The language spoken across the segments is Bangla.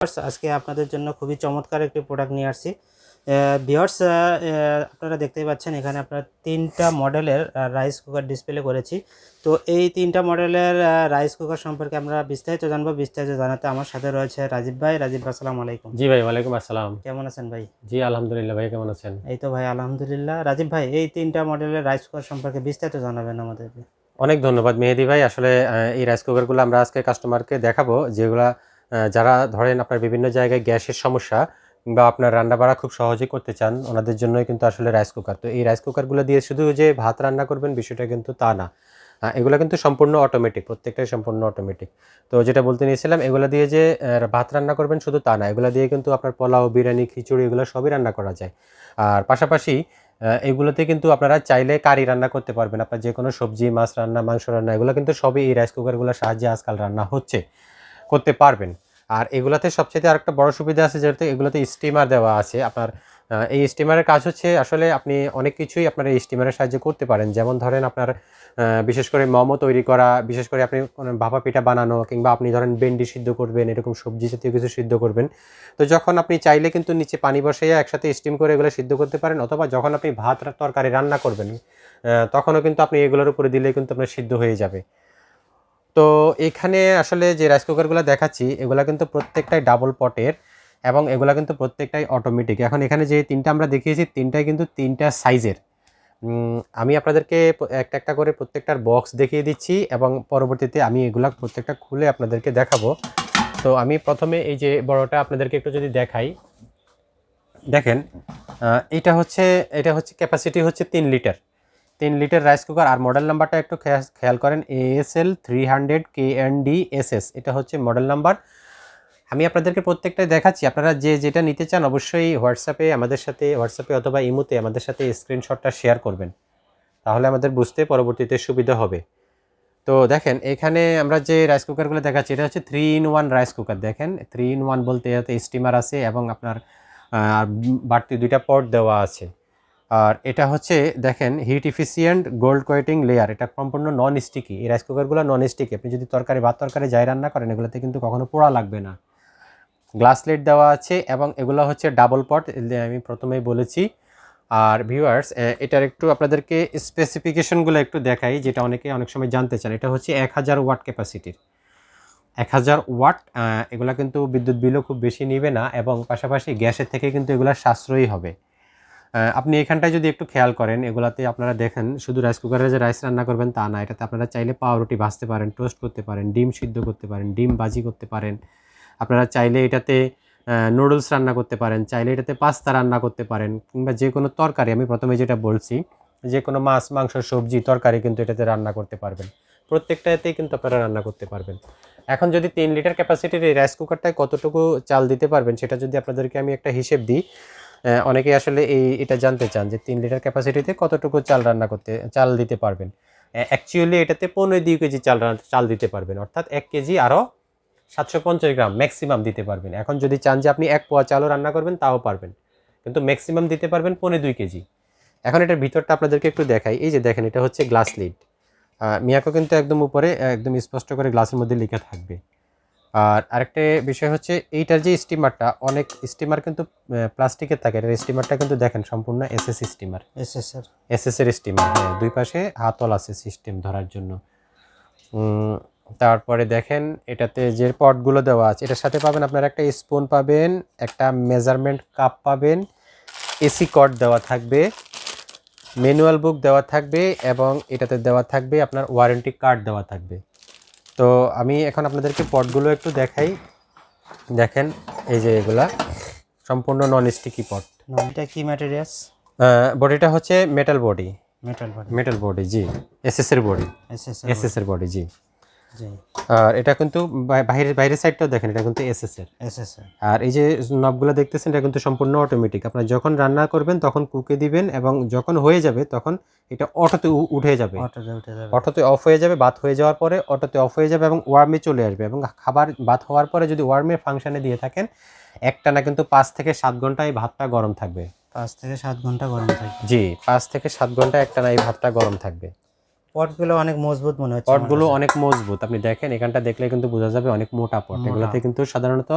আজকে আপনাদের জন্য খুবই চমৎকার একটি প্রোডাক্ট নিয়ে আসছি। বিয়ার্স আপনারা দেখতেই পাচ্ছেন এখানে আপনার তিনটা মডেলের রাইস কুকার ডিসপ্লে করেছি। তো এই তিনটা মডেলের রাইস কুকার সম্পর্কে আমরা বিস্তারিত জানব। বিস্তারিত জানাতে আমার সাথে রয়েছে রাজীব ভাই। রাজীব ভাই আসসালামু আলাইকুম। জি ভাই ওয়ালাইকুম আসসালাম। কেমন আছেন ভাই? জি আলহামদুলিল্লাহ ভাই কেমন আছেন? এই তো ভাই আলহামদুলিল্লাহ। রাজীব ভাই এই তিনটা মডেলের রাইস কুকার সম্পর্কে বিস্তারিত জানাবেন আমাদেরকে। অনেক ধন্যবাদ মেহেদি ভাই। আসলে এই রাইস কুকারগুলো আমরা আজকে কাস্টমারকে দেখাবো যেগুলা যারা ধরেন আপনার বিভিন্ন জায়গায় গ্যাসের সমস্যা বা আপনার রান্না বাড়া খুব সহজে করতে চান, ওনাদের জন্যই কিন্তু আসলে রাইস কুকার তো এই রাইস কুকারগুলো দিয়ে শুধু যে ভাত রান্না করবেন বিষয়টা কিন্তু তা না। এগুলো কিন্তু সম্পূর্ণ অটোমেটিক প্রত্যেকটাই সম্পূর্ণ অটোমেটিক তো যেটা বলতে নিয়েছিলাম, এগুলো দিয়ে যে ভাত রান্না করবেন শুধু তা না, এগুলো দিয়ে কিন্তু আপনার পোলাও, বিরিয়ানি, খিচুড়ি এগুলো সবই রান্না করা যায়। আর পাশাপাশি এগুলোতে কিন্তু আপনারা চাইলে কারি রান্না করতে পারবেন। আপনার যে কোনো সবজি, মাছ রান্না, মাংস রান্না, এগুলো কিন্তু সবই এই রাইস কুকারগুলোর সাহায্যে আজকাল রান্না হচ্ছে। করতে পারবেন। আর এগুলাতে সবচেয়ে আরেকটা বড় সুবিধা আছে যেহেতু এগুলোতে স্টিমার দেওয়া আছে। আপনার এই স্টিমারের কাজ হচ্ছে আসলে আপনি অনেক কিছুই আপনার এই স্টিমারের সাহায্যে করতে পারেন। যেমন ধরেন আপনার বিশেষ করে মোমো তৈরি করা, বিশেষ করে আপনি ভাপা পিঠা বানানো কিংবা আপনি ধরেন বেন্ডি সিদ্ধ করবেন, এরকম সবজি জাতীয় কিছু সিদ্ধ করবেন। তো যখন আপনি চাইলে কিন্তু নিচে পানি বসাইয়া একসাথে স্টিম করে এগুলো সিদ্ধ করতে পারেন অথবা যখন আপনি ভাত তরকারি রান্না করবেন তখনও কিন্তু আপনি এগুলোর উপরে দিলে কিন্তু আপনার সিদ্ধ হয়ে যাবে। তো এখানে আসলে যে রাইস কুকারগুলো দেখাচ্ছি, এগুলো কিন্তু প্রত্যেকটাই ডাবল পটের এবং এগুলো কিন্তু প্রত্যেকটাই অটোমেটিক এখন এখানে যে তিনটা আমরা দেখিয়েছি, তিনটাই কিন্তু তিনটা সাইজের আমি আপনাদেরকে একটা একটা করে প্রত্যেকটার বক্স দেখিয়ে দিচ্ছি এবং পরবর্তীতে আমি এগুলা প্রত্যেকটা খুলে আপনাদেরকে দেখাবো। তো আমি প্রথমে এই যে বড়টা আপনাদেরকে একটু যদি দেখাই। দেখেন এটা হচ্ছে এটা হচ্ছে ক্যাপাসিটি হচ্ছে তিন লিটার তিন লিটার রাইস কুকার আর মডেল নাম্বারটা একটু খেয়া- খেয়াল করেন ASL three hundred K N D S S এটা হচ্ছে মডেল নাম্বার আমি আপনাদেরকে প্রত্যেকটাই দেখাচ্ছি। আপনারা যে যেটা নিতে চান, অবশ্যই হোয়াটসঅ্যাপে আমাদের সাথে হোয়াটসঅ্যাপে অথবা ইমোতে আমাদের সাথে স্ক্রিনশটটা শেয়ার করবেন। তাহলে আমাদের বুঝতে পরবর্তীতে সুবিধা হবে। তো দেখেন, এখানে আমরা যে রাইস কুকারগুলো দেখাচ্ছি, এটা হচ্ছে three in one rice cooker দেখেন থ্রি ইন ওয়ান বলতে এতে স্টিমার আছে এবং আপনার বাড়তি দুইটা পট দেওয়া আছে। আর এটা হচ্ছে, দেখেন heat efficient gold coating layer এটা সম্পূর্ণ নন স্টিকি এই রাইস কুকারগুলো নন স্টিকি আপনি যদি তরকারি, ভাত তরকারি যাই রান্না করেন, এগুলোতে কিন্তু কখনো পোড়া লাগবে না। গ্লাস প্লেট দেওয়া আছে এবং এগুলো হচ্ছে ডাবল পট আমি প্রথমেই বলেছি। আর ভিউয়ার্স এটার একটু আপনাদেরকে স্পেসিফিকেশনগুলো একটু দেখাই, যেটা অনেকে অনেক সময় জানতে চান। এটা হচ্ছে এক হাজার ওয়াট ক্যাপাসিটির এক হাজার ওয়াট এগুলো কিন্তু বিদ্যুৎ বিলও খুব বেশি নিবে না এবং পাশাপাশি গ্যাসের থেকে কিন্তু এগুলো সাশ্রয়ী হবে। আপনি এখানটায় যদি একটু খেয়াল করেন, এগুলাতে আপনারা দেখেন, শুধু রাইস কুকারে যে রাইস রান্না করবেন তা না, এটাতে আপনারা চাইলে পাউরুটি ভাজতে পারেন টোস্ট করতে পারেন, ডিম সিদ্ধ করতে পারেন, ডিম বাজি করতে পারেন। আপনারা চাইলে এটাতে নুডলস রান্না করতে পারেন, চাইলে এটাতে পাস্তা রান্না করতে পারেন, কিংবা যে কোনো তরকারি, আমি প্রথমে যেটা বলছি, যে কোনো মাছ, মাংস, সবজি, তরকারি কিন্তু এটাতে রান্না করতে পারবেন। প্রত্যেকটাতেই কিন্তু আপনারা রান্না করতে পারবেন। এখন যদি তিন লিটার ক্যাপাসিটির এই রাইস কুকারটায় কতটুকু চাল দিতে পারবেন, সেটা যদি আপনাদেরকে আমি একটা হিসেব দিই অনেকেই আসলে এই, এটা জানতে চান যে তিন লিটার ক্যাপাসিটিতে কতটুকু চাল রান্না করতে, চাল দিতে পারবেন। অ্যাকচুয়ালি এটাতে পনেরো দুই কেজি চাল চাল দিতে পারবেন। অর্থাৎ এক কেজি আরও সাতশো পঞ্চাশ গ্রাম ম্যাক্সিমাম দিতে পারবেন। এখন যদি চান যে আপনি এক পোয়া চালও রান্না করবেন, তাও পারবেন। কিন্তু ম্যাক্সিমাম দিতে পারবেন পনেরো দুই কেজি। এখন এটার ভিতরটা আপনাদেরকে একটু দেখাই। এই যে দেখেন, এটা হচ্ছে গ্লাস লিড মিয়াকো কিন্তু একদম উপরে, একদম স্পষ্ট করে গ্লাসের মধ্যে লেখা থাকবে। আর আরেকটা বিষয় হচ্ছে এইটার যে স্টিমারটা অনেক স্টিমার কিন্তু প্লাস্টিকের থাকে। এটার স্টিমারটা কিন্তু দেখেন সম্পূর্ণ SS steamer. S S SS এর স্টিমার হ্যাঁ দুই পাশে হাতল আছে সিস্টেম ধরার জন্য। তারপরে দেখেন এটাতে যে পটগুলো দেওয়া আছে এটার সাথে পাবেন আপনার একটা স্পুন পাবেন একটা মেজারমেন্ট কাপ পাবেন এসি কট দেওয়া থাকবে ম্যানুয়াল বুক দেওয়া থাকবে এবং এটাতে দেওয়া থাকবে আপনার ওয়ারেন্টি কার্ড দেওয়া থাকবে। তো আমি এখন আপনাদেরকে পটগুলো একটু দেখাই। দেখেন এই যে এগুলা। সম্পূর্ণ নন স্টিকি পট এটা কি ম্যাটেরিয়ালস বডিটা হচ্ছে metal body metal body metal body জি। এসএস এর বডি এস এস এসএস এর বডি জি। আর এটা কিন্তু বাইরের বাইরের সাইডটাও দেখেন এটা কিন্তু এসএস এর এস এস স্যার আর এই যে নবগুলো দেখতেছেন এটা কিন্তু সম্পূর্ণ অটোমেটিক আপনার যখন রান্না করবেন তখন কুকে দিবেন এবং যখন হয়ে যাবে তখন এটা অটোতে উঠে যাবে। অটোতে উঠে যাবে। অটোতে অফ হয়ে যাবে ভাত হয়ে যাওয়ার পরে অটোতে অফ হয়ে যাবে এবং ওয়ার্মে চলে আসবে এবং খাবার ভাত হওয়ার পরে যদি ওয়ার্মের ফাংশনে দিয়ে থাকেন একটানা কিন্তু পাঁচ থেকে সাত ঘণ্টা এই ভাতটা গরম থাকবে। পাঁচ থেকে সাত ঘণ্টা গরম থাকবে। জি পাঁচ থেকে সাত ঘণ্টা একটানা এই ভাতটা গরম থাকবে। পটগুলো অনেক মজবুত মনে হচ্ছে পটগুলো অনেক মজবুত। আপনি দেখেন এখানটা দেখলে কিন্তু বোঝা যাবে অনেক মোটা পট। এগুলোতে কিন্তু সাধারণত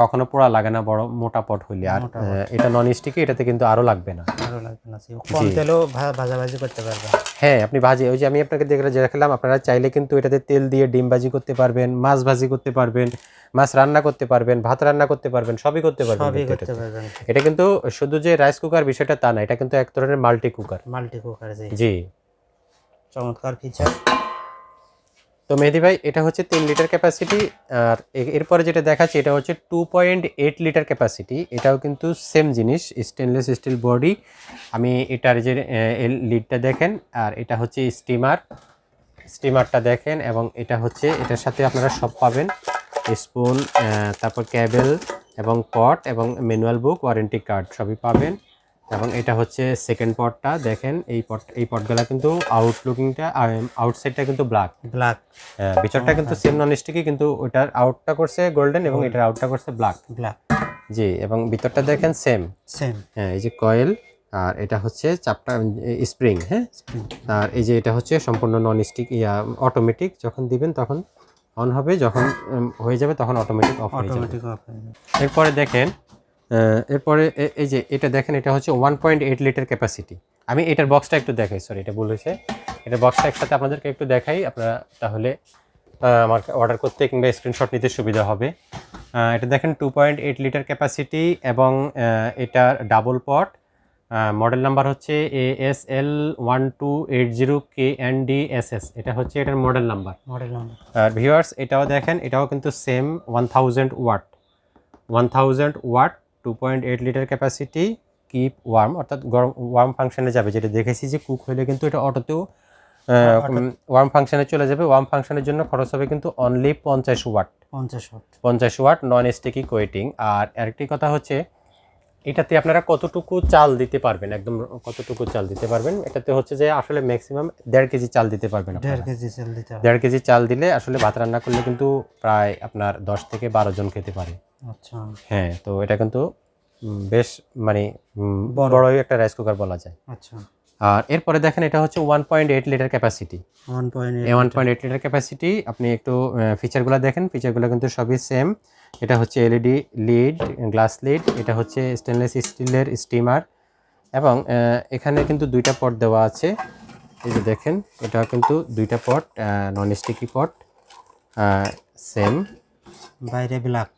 কখনো পোড়া লাগে না বড় মোটা পট হইলে। আর এটা নন স্টিকি এটাতে কিন্তু আরও লাগবে না। ভালো লাগবে না কম তেলেও ভাজাভাজি করতে পারবেন। হ্যাঁ আপনি ভাজি ওই যে আমি আপনাকে দেখে দেখালাম আপনারা চাইলে কিন্তু এটাতে তেল দিয়ে ডিম ভাজি করতে পারবেন মাছ ভাজি করতে পারবেন মাছ রান্না করতে পারবেন ভাত রান্না করতে পারবেন সবই করতে পারবেন সবই করতে পারবেন। এটা কিন্তু শুধু যে রাইস কুকার বিষয়টা তা না এটা কিন্তু এক ধরনের মাল্টি কুকার মাল্টি কুকার যে জি। চমৎকার ফিচার তো মেহেদি ভাই, এটা হচ্ছে তিন লিটার ক্যাপাসিটি আর এরপরে যেটা দেখাচ্ছি, এটা হচ্ছে two point eight litre capacity এটাও কিন্তু সেম জিনিস স্টেনলেস স্টিল বডি আমি এটার যে লিডটা দেখেন, আর এটা হচ্ছে স্টিমার স্টিমারটা দেখেন, এবং এটা হচ্ছে, এটার সাথে আপনারা সব পাবেন। স্পুন তারপর ক্যাবেল এবং পট এবং ম্যানুয়াল বুক ওয়ারেন্টি কার্ড সবই পাবেন। এবং এটা হচ্ছে সেকেন্ড পটটা দেখেন এই পট এই পটগুলা কিন্তু আউটলুকিংটা আউটসাইডটা কিন্তু ব্ল্যাক ব্ল্যাক হ্যাঁ ভিতরটা কিন্তু সেম নন স্টিকি কিন্তু ওটার আউটটা করছে গোল্ডেন এবং এটার আউটটা করছে ব্ল্যাক ব্ল্যাক জি এবং ভিতরটা দেখেন সেম সেম হ্যাঁ এই যে কয়েল আর এটা হচ্ছে চাপটা স্প্রিং হ্যাঁ? আর এই যে এটা হচ্ছে সম্পূর্ণ নন স্টিক ইয়া অটোমেটিক যখন দিবেন তখন অন হবে যখন হয়ে যাবে তখন অটোমেটিক অফ হয়ে যাবে। অটোমেটিক অফ যাবে। এরপরে দেখেন এরপরে এই যে এটা দেখেন এটা হচ্ছে one point eight litre capacity আমি এটার বক্সটা একটু দেখাই সরি এটা বলেছে এটা বক্সটা একসাথে আপনাদেরকে একটু দেখাই আপনারা তাহলে আমার অর্ডার করতে কিংবা স্ক্রিনশট নিতে সুবিধা হবে। এটা দেখেন two point eight litre capacity এবং এটার ডাবল পট মডেল নাম্বার হচ্ছে A S L one two eight zero K N D S S এটা হচ্ছে এটার মডেল নাম্বার মডেল নাম্বার আর ভিউয়ার্স এটাও দেখেন এটাও কিন্তু same one thousand watt one thousand watt two point eight litre capacity keep warm অর্থাৎ গরম ওয়ার্ম ফাংশনে যাবে। যেটা দেখেছি যে কুক হলে কিন্তু এটা অটোতেও ওয়ার্ম ফাংশনে চলে যাবে। ওয়ার্ম ফাংশনের জন্য খরচ হবে কিন্তু অনলি পঞ্চাশ ওয়াট পঞ্চাশ ওয়াট পঞ্চাশ ওয়াট নন স্টিকি কোয়েটিং আর আরেকটি কথা হচ্ছে এটাতে আপনারা কতটুকু চাল দিতে পারবেন? একদম কতটুকু চাল দিতে পারবেন? এটাতে হচ্ছে যে আসলে ম্যাক্সিমাম দেড় কেজি চাল দিতে পারবেন দেড় কেজি সেল দিতে দেড় কেজি চাল দিলে আসলে ভাত রান্না করলে কিন্তু প্রায় আপনার দশ থেকে বারো জন খেতে পারে। আচ্ছা। হ্যাঁ তো এটা কিন্তু বেশ মানে বড়ই একটা রাইস কুকার বলা যায়। আচ্ছা। আর এরপরে দেখেন এটা হচ্ছে one point eight litre capacity one point eight litre capacity আপনি একটু ফিচারগুলো দেখেন ফিচারগুলো কিন্তু সবই সেম এটা হচ্ছে এলইডি লিড গ্লাস লিড এটা হচ্ছে স্টেনলেস স্টিলের স্টিমার এবং এখানে কিন্তু দুইটা পট দেওয়া আছে। এই যে দেখেন এটা কিন্তু দুইটা pot non sticky pot same বাইরে ব্ল্যাক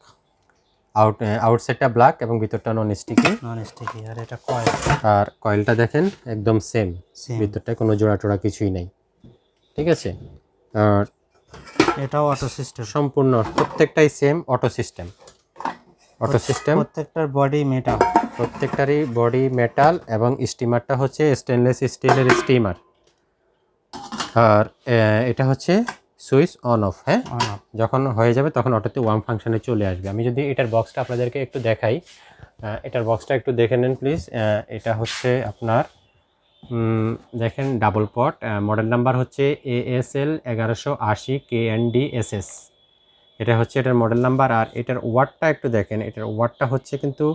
আউট আউটসাইডটা ব্ল্যাক এবং ভিতরটা নন স্টিকি নন স্টিকি আর এটা কয়েল আর কয়েলটা দেখেন একদম সেম ভিতরটায় কোনো জোড়া টোড়া কিছুই নাই। ঠিক আছে? আর এটাও অটো সিস্টেম সম্পূর্ণ প্রত্যেকটাই same auto system auto system প্রত্যেকটার বডি মেটাল প্রত্যেকটারই বডি মেটাল এবং স্টিমারটা হচ্ছে স্টেনলেস স্টিলের স্টিমার আর এটা হচ্ছে সুইচ অন অফ হ্যাঁ? যখন হয়ে যাবে তখন অটোতে ওয়ার্ম ফাংশনে চলে আসবে। আমি যদি এটার বক্সটা আপনাদেরকে একটু দেখাই এটার বক্সটা একটু দেখে নেন প্লিজ। এটা হচ্ছে আপনার দেখেন ডাবল পট মডেল নাম্বার হচ্ছে এ এস এল এগারোশো আশি K N D S S এটা হচ্ছে এটার মডেল নাম্বার আর এটার ওয়াটটা একটু দেখেন। এটার ওয়াটটা হচ্ছে কিন্তু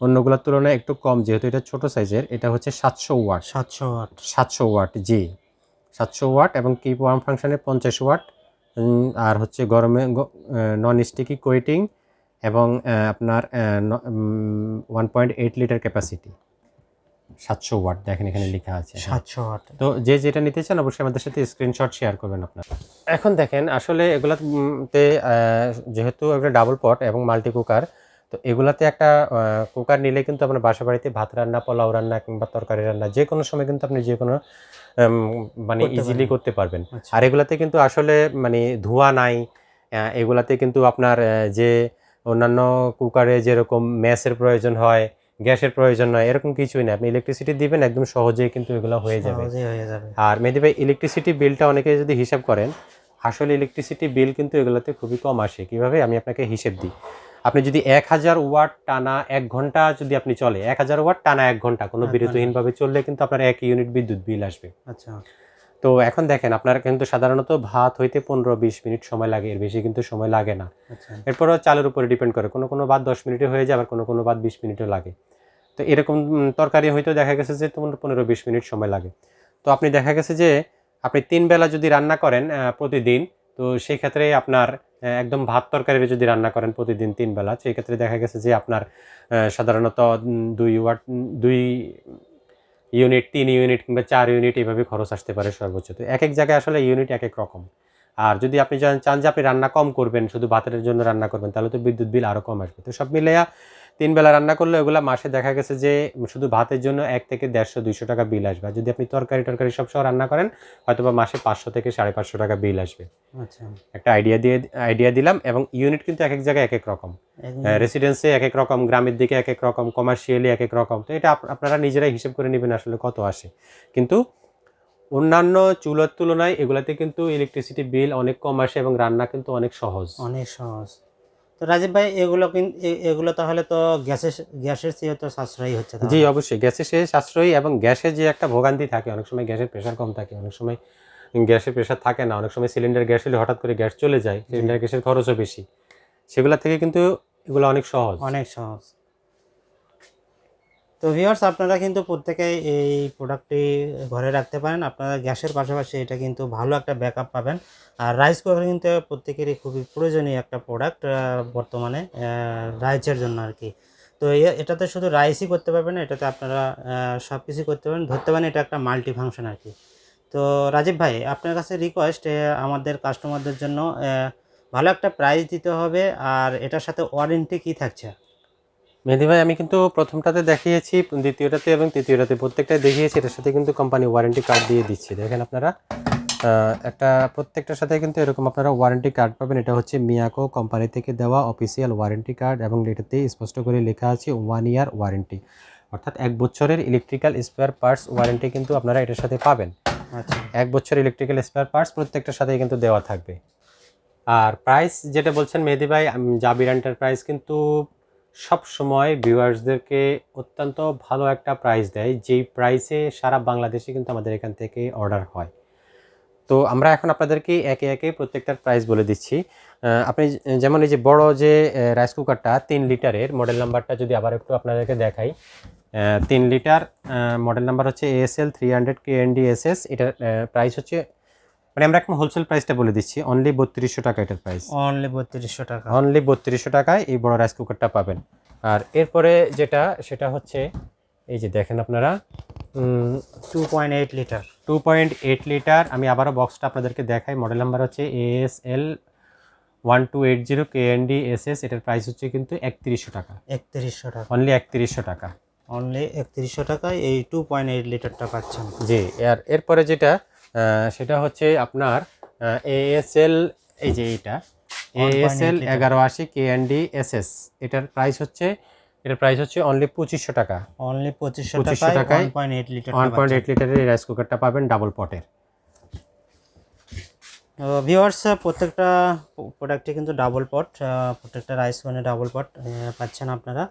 অন্যগুলোর তুলনায় একটু কম যেহেতু এটা ছোট সাইজের এটা হচ্ছে সাতশো ওয়াট। সাতশো ওয়াট। সাতশো ওয়াট জি। সাতশো ওয়াট এবং কিপ ওয়ার্ম ফাংশনে পঞ্চাশ ওয়াট আর হচ্ছে গরমে নন স্টিকি কোয়েটিং এবং আপনার one point eight litre capacity সাতশো ওয়াট দেখেন এখানে লেখা আছে। সাতশো ওয়াট। তো যে যেটা নিতে চান অবশ্যই আমাদের সাথে স্ক্রিনশট শেয়ার করবেন আপনার। এখন দেখেন আসলে এগুলাতে যেহেতু একটা ডাবল পট এবং মাল্টি কুকার তো এগুলাতে একটা কুকার নিলে কিন্তু আপনার বাসা বাড়িতে ভাত রান্না পোলাও রান্না কিংবা তরকারি রান্না যে কোনো সময় কিন্তু আপনি যে কোনো মানে ইজিলি করতে পারবেন। আচ্ছা। আর এগুলাতে কিন্তু আসলে মানে ধোঁয়া নাই এগুলাতে কিন্তু আপনার যে অন্যান্য কুকারে যেরকম ম্যাসের প্রয়োজন হয় গ্যাসের প্রয়োজন হয় এরকম কিছুই না আপনি ইলেকট্রিসিটি দিবেন একদম সহজেই কিন্তু এগুলো হয়ে যাবে। হয়ে যাবে। আর মেহেদি ভাই ইলেকট্রিসিটি বিলটা অনেকে যদি হিসাব করেন আসলে ইলেকট্রিসিটি বিল কিন্তু এগুলোতে খুবই কম আসে। কীভাবে? আমি আপনাকে হিসেব দিই। আপনি যদি এক হাজার ওয়াট টানা এক ঘণ্টা যদি আপনি চলে এক হাজার ওয়াট টানা এক ঘণ্টা কোনো বিরতিহীনভাবে চললে কিন্তু আপনার এক ইউনিট বিদ্যুৎ বিল আসবে। আচ্ছা। তো এখন দেখেন আপনার কিন্তু সাধারণত ভাত হইতে পনেরো বিশ মিনিট সময় লাগে এর বেশি কিন্তু সময় লাগে না। আচ্ছা। এরপরও চালের উপরে ডিপেন্ড করে কোনো কোনো ভাত দশ মিনিটে হয়ে যায় আবার কোনো কোনো ভাত বিশ মিনিটও লাগে। তো এরকম তরকারি হয়তো দেখা গেছে যে তোমার পনেরো বিশ মিনিট সময় লাগে। তো আপনি দেখা গেছে যে আপনি তিন বেলা যদি রান্না করেন প্রতিদিন তো সেই ক্ষেত্রে আপনার একদম ভাত তরকারি যদি রান্না করেন প্রতিদিন তিন বেলা, সেই ক্ষেত্রে দেখা গেছে যে আপনার সাধারণত দুই ওয়াট, দুই ইউনিট, তিন ইউনিট কিংবা চার ইউনিট এভাবে খরচ আসতে পারে সর্বোচ্চ। তো এক এক জায়গায় আসলে ইউনিট এক এক রকম। আর যদি আপনি চান যে আপনি রান্না কম করবেন শুধু ভাতের জন্য রান্না করবেন তাহলে তো বিদ্যুৎ বিল আরও কম আসবে। তো সব মিলিয়ে তিন বেলা রান্না করলে ওগুলা মাসে দেখা গেছে যে শুধু ভাতের জন্য এক থেকে দেড়শো দুইশো টাকা বিল আসবে। যদি আপনি তরকারি টরকারি সব সহ রান্না করেন হয়তো বা মাসে পাঁচশো থেকে সাড়ে পাঁচশো টাকা বিল আসবে। আচ্ছা। একটা আইডিয়া দিয়ে আইডিয়া দিলাম এবং ইউনিট কিন্তু এক এক জায়গায় এক এক রকম। রেসিডেন্সে এক এক রকম গ্রামের দিকে এক এক রকম কমার্শিয়ালি এক এক রকম। তো এটা আপনারা নিজেরাই হিসেব করে নেবেন আসলে কত আসে। কিন্তু অন্যান্য চুলোর তুলনায় এগুলাতে কিন্তু ইলেকট্রিসিটি বিল অনেক কম আসে এবং রান্না কিন্তু অনেক সহজ। অনেক সহজ। তো রাজীব ভাই এগুলো কিন্তু এগুলো তাহলে তো গ্যাসের গ্যাসের চেয়ে তো সাশ্রয়ী হচ্ছে জি অবশ্যই। গ্যাসে সে সাশ্রয়ী এবং গ্যাসের যে একটা ভোগান্তি থাকে অনেক সময় গ্যাসের প্রেশার কম থাকে অনেক সময় গ্যাসের প্রেশার থাকে না অনেক সময় সিলিন্ডার গ্যাস হলে হঠাৎ করে গ্যাস চলে যায় সিলিন্ডার গ্যাসের খরচও বেশি। সেগুলা থেকে কিন্তু এগুলো অনেক সহজ। অনেক সহজ। তো ভিউয়ার্স আপনারা কিন্তু প্রত্যেকেই এই প্রোডাক্টটি ঘরে রাখতে পারেন। আপনারা গ্যাসের পাশাপাশি এটা কিন্তু ভালো একটা ব্যাকআপ পাবেন। আর রাইস কুকার কিন্তু প্রত্যেকেরই খুবই প্রয়োজনীয় একটা প্রোডাক্ট বর্তমানে রাইসের জন্য আর কি। তো এটাতে শুধু রাইসই করতে পারবেন এটাতে আপনারা সব কিছুই করতে পারেন ধরতে পারেন এটা একটা মাল্টি ফাংশন আর কি। তো রাজীব ভাই, আপনার কাছে রিকোয়েস্ট আমাদের কাস্টমারদের জন্য ভালো একটা প্রাইস দিতে হবে। আর এটার সাথে ওয়ারেন্টি কী থাকছে? মেহেদি ভাই আমি কিন্তু প্রথমটাতে দেখিয়েছি দ্বিতীয়টাতে এবং তৃতীয়টাতে প্রত্যেকটাই দেখিয়েছি। এটার সাথে কিন্তু কোম্পানি ওয়ারেন্টি কার্ড দিয়ে দিচ্ছে। দেখেন আপনারা একটা প্রত্যেকটার সাথে কিন্তু এরকম আপনারা ওয়ারেন্টি কার্ড পাবেন। এটা হচ্ছে মিয়াকো কোম্পানি থেকে দেওয়া অফিসিয়াল ওয়ারেন্টি কার্ড এবং এটাতে স্পষ্ট করে লেখা আছে ওয়ান ইয়ার ওয়ারেন্টি অর্থাৎ এক বছরের ইলেকট্রিক্যাল স্পেয়ার পার্টস ওয়ারেন্টি কিন্তু আপনারা এটার সাথে পাবেন। আচ্ছা। এক বছর ইলেকট্রিক্যাল স্পেয়ার পার্টস প্রত্যেকটার সাথেই কিন্তু দেওয়া থাকবে। আর প্রাইস যেটা বলছেন মেহেদি ভাই জাবির এন্টারপ্রাইজ কিন্তু সব সময় ভিউয়ার্সদেরকে অত্যন্ত ভালো একটা প্রাইস দেয়, যেই প্রাইসে সারা বাংলাদেশে কিন্তু আমাদের এখান থেকে অর্ডার হয়। তো আমরা এখন আপনাদেরকে একে একে প্রত্যেকটার প্রাইস বলে দিচ্ছি। আপনি যেমন এই যে বড় যে রাইস কুকারটা তিন লিটারের মডেল নাম্বারটা যদি আবার একটু আপনাদেরকে দেখাই। তিন লিটার মডেল নাম্বার হচ্ছে ASL three hundred K N D S S এটার প্রাইস হচ্ছে মানে আমরা এখন হোলসেল প্রাইসটা বলে দিচ্ছি। অনলি বত্রিশশো টাকা এটার প্রাইস অনলি বত্রিশশো টাকা। অনলি বত্রিশশো টাকায় এই বড় রাইস কুকারটা পাবেন। আর এরপরে যেটা সেটা হচ্ছে এই যে দেখেন আপনারা two point eight litre two point eight litre আমি আবারও বক্সটা আপনাদেরকে দেখাই। মডেল নাম্বার হচ্ছে AS L one two eight zero K N D S S এটার প্রাইস হচ্ছে কিন্তু একত্রিশশো টাকা। একত্রিশশো টাকা। অনলি একত্রিশশো টাকা। অনলি একত্রিশশো টাকায় এই টু পয়েন্ট এইট লিটারটা পাচ্ছেন। জি আর এরপরে যেটা সেটা হচ্ছে আপনার এএসএল এই যে এইটা এএসএল এগারো আশি K N D S S এটার প্রাইস হচ্ছে এটার প্রাইস হচ্ছে অনলি পঁচিশশো টাকা। অনলি পঁচিশশো 2500 টাকায় টাকায় one point eight litre one point eight লিটারের এই রাইস কুকারটা পাবেন ডাবল পটের ভিওয়ার্স প্রত্যেকটা প্রোডাক্টে কিন্তু ডাবল পট প্রত্যেকটা রাইস মানে ডাবল পট পাচ্ছেন আপনারা।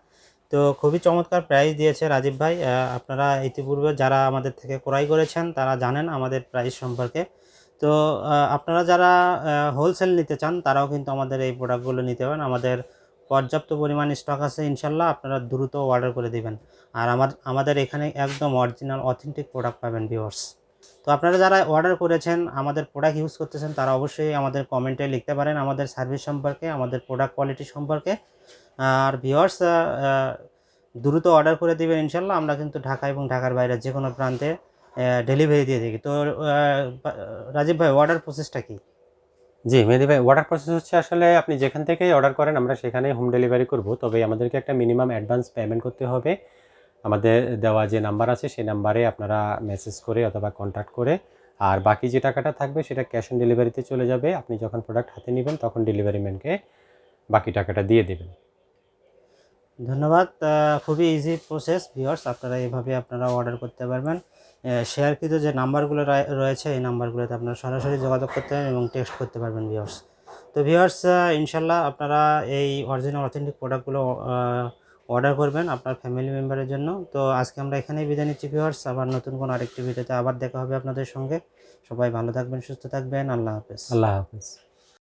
তো খুবই চমৎকার প্রাইস দিয়েছে রাজীব ভাই। আপনারা ইতিপূর্বে যারা আমাদের থেকে ক্রয় করেছেন, তারা জানেন আমাদের প্রাইস সম্পর্কে। তো আপনারা যারা হোলসেল নিতে চান, তারাও কিন্তু আমাদের এই প্রোডাক্টগুলো নিতে পারেন। আমাদের পর্যাপ্ত পরিমাণ স্টক আছে ইনশাল্লাহ, আপনারা দ্রুত অর্ডার করে দিবেন। আর আমার, আমাদের এখানে একদম অরিজিনাল অথেন্টিক প্রোডাক্ট পাবেন ভিওর্স তো আপনারা যারা অর্ডার করেছেন, আমাদের প্রোডাক্ট ইউজ করতেছেন, তারা অবশ্যই আমাদের কমেন্টে লিখতে পারেন আমাদের সার্ভিস সম্পর্কে, আমাদের প্রোডাক্ট কোয়ালিটি সম্পর্কে। আর ভিওয়ার্স দ্রুত অর্ডার করে দেবেন ইনশাল্লাহ। আমরা কিন্তু ঢাকা এবং ঢাকার বাইরে যে কোনো প্রান্তে ডেলিভারি দিয়ে থাকি। তো রাজীব ভাই অর্ডার প্রসেসটা কি? জি, মেহেদি ভাই অর্ডার প্রসেস হচ্ছে আসলে আপনি যেখান থেকেই অর্ডার করেন, আমরা সেখানেই হোম ডেলিভারি করব। তবে আমাদেরকে একটা মিনিমাম অ্যাডভান্স পেমেন্ট করতে হবে। আমাদের দেওয়া যে নাম্বার আছে, সেই নাম্বারে আপনারা মেসেজ করে অথবা কন্ট্যাক্ট করে, আর বাকি যে টাকাটা থাকবে, সেটা ক্যাশ অন ডেলিভারিতে চলে যাবে। আপনি যখন প্রোডাক্ট হাতে নেবেন, তখন ডেলিভারি ম্যানকে বাকি টাকাটা দিয়ে দেবেন। ধন্যবাদ। খুবই ইজি প্রসেস ভিওর্স আপনারা এইভাবে আপনারা অর্ডার করতে পারবেন। শেয়ার শেয়ারকৃত যে নাম্বারগুলো রয়ে- রয়েছে, এই নাম্বারগুলোতে আপনারা সরাসরি যোগাযোগ করতে পারেন এবং টেক্সট করতে পারবেন ভিওর্স তো ভিওর্স ইনশাল্লাহ আপনারা এই অরিজিনাল অথেন্টিক প্রোডাক্টগুলো অর্ডার করবেন আপনার ফ্যামিলি মেম্বারের জন্য। তো আজকে আমরা এখানেই বিদায় নিচ্ছি ভিওর্স আবার নতুন কোনো আরেকটি ভিডিওতে আবার দেখা হবে আপনাদের সঙ্গে। সবাই ভালো থাকবেন, সুস্থ থাকবেন। আল্লাহ হাফেজ। আল্লাহ হাফিজ।